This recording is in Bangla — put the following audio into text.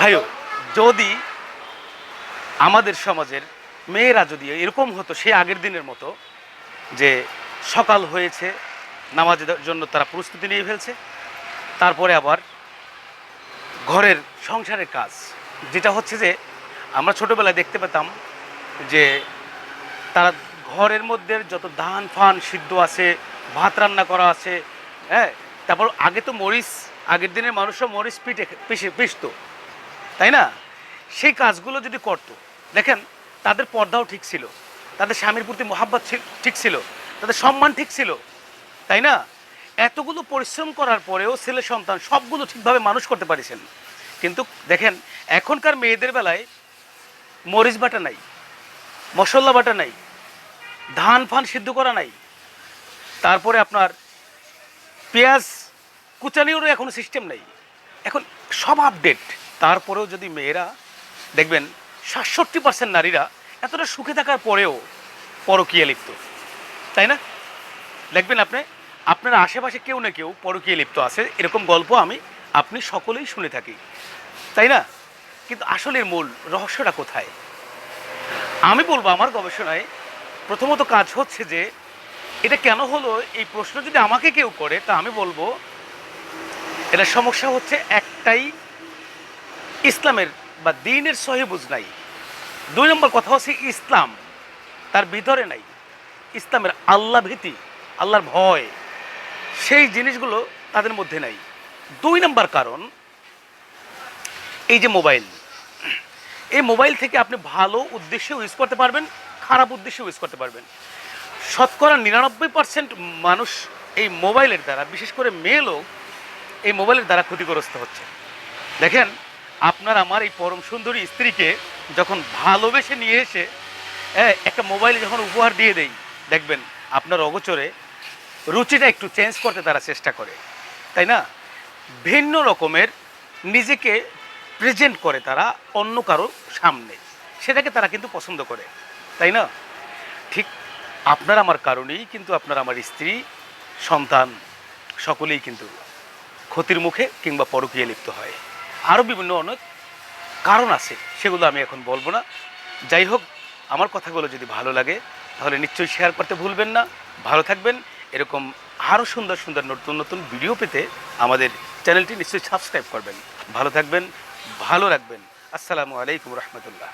ভাইও, যদি আমাদের সমাজের মেয়েরা যদি এরকম হতো সে আগের দিনের মতো যে সকাল হয়েছে, নামাজের জন্য তারা প্রস্তুতি নিয়ে ফেলছে, তারপরে আবার ঘরের সংসারের কাজ। যেটা হচ্ছে যে, আমরা ছোটোবেলায় দেখতে পেতাম যে তারা ঘরের মধ্যে যত ধান, ফান সিদ্ধ আছে, ভাত রান্না করা আছে হ্যাঁ? তারপর আগে তো মরিচ, আগের দিনের মানুষও মরিচ পিঠে পিষে, পিষতো। তাই না? সেই কাজগুলো যদি করতো, দেখেন, তাদের পর্দাও ঠিক ছিল, তাদের স্বামীর প্রতি মহাব্বত ঠিক ছিল, তাদের সম্মান ঠিক ছিল, তাই না? এতগুলো পরিশ্রম করার পরেও ছেলে সন্তান সবগুলো ঠিকভাবে মানুষ করতে পারিছেন। কিন্তু দেখেন, এখনকার মেয়েদের বেলায় মরিচ বাটা নাই, মশলা বাটা নাই, ধান ফান সিদ্ধ করা নাই, তারপরে আপনার পেঁয়াজ কুচানিরও এখনও সিস্টেম নেই। এখন সব আপডেট তারপরেও যদি মেয়েরা দেখবেন সাতষট্টি পার্সেন্ট নারীরা এতটা সুখে থাকার পরেও পরকীয়া লিপ্ত। তাই না? দেখবেন আপনি, আপনার আশেপাশে কেউ না কেউ পরকীয়া লিপ্ত আছে, এরকম গল্প আমি, আপনি সকলেই শুনে থাকি। তাই না? কিন্তু আসলে মূল রহস্যটা কোথায়? আমি বলব আমার গবেষণায় প্রথমত কাজ হচ্ছে যে, এটা কেন হলো, এই প্রশ্ন যদি আমাকে কেউ করে, তা আমি বলব, এটা সমস্যা হচ্ছে একটাই ইসলামের বা দিনের সহিবুজ নাই। দুই নম্বর কথা হচ্ছে ইসলাম, তার ভিতরে নাই। ইসলামের আল্লাহ ভীতি, আল্লাহর ভয়, সেই জিনিসগুলো তাদের মধ্যে নাই। দুই নম্বর কারণ, এই যে মোবাইল। এই মোবাইল থেকে আপনি ভালো উদ্দেশ্যে ইউজ করতে পারবেন, খারাপ উদ্দেশ্যে ইউজ করতে পারবেন। শতকরা নিরানব্বই পার্সেন্ট মানুষ এই মোবাইলের দ্বারা, বিশেষ করে মেয়ে লোক এই মোবাইলের দ্বারা ক্ষতিগ্রস্ত হচ্ছে। দেখেন আপনার আমার এই পরম সুন্দরী স্ত্রীকে যখন ভালোবেসে নিয়ে এসে একটা মোবাইল যখন উপহার দিয়ে দেই, দেখবেন আপনার অগোচরে রুচিটা একটু চেঞ্জ করতে তারা চেষ্টা করে, তাই না? ভিন্ন রকমের নিজেকে প্রেজেন্ট করে তারা অন্য কারও সামনে, সেটাকে তারা কিন্তু পছন্দ করে, তাই না? ঠিক আপনার আমার কারণেই কিন্তু আপনার আমার স্ত্রী, সন্তান, সকলেই কিন্তু ক্ষতির মুখে কিংবা পরকীয়া লিপ্ত হয়। আরও বিভিন্ন অনেক কারণ আছে, সেগুলো আমি এখন বলব না। যাই হোক, আমার কথাগুলো যদি ভালো লাগে, তাহলে নিশ্চয়ই শেয়ার করতে ভুলবেন না। ভালো থাকবেন। এরকম আরও সুন্দর সুন্দর নতুন নতুন ভিডিও পেতে আমাদের চ্যানেলটি নিশ্চয়ই সাবস্ক্রাইব করবেন। ভালো থাকবেন, ভালো রাখবেন। আসসালামু আলাইকুম রহমতুল্লাহ।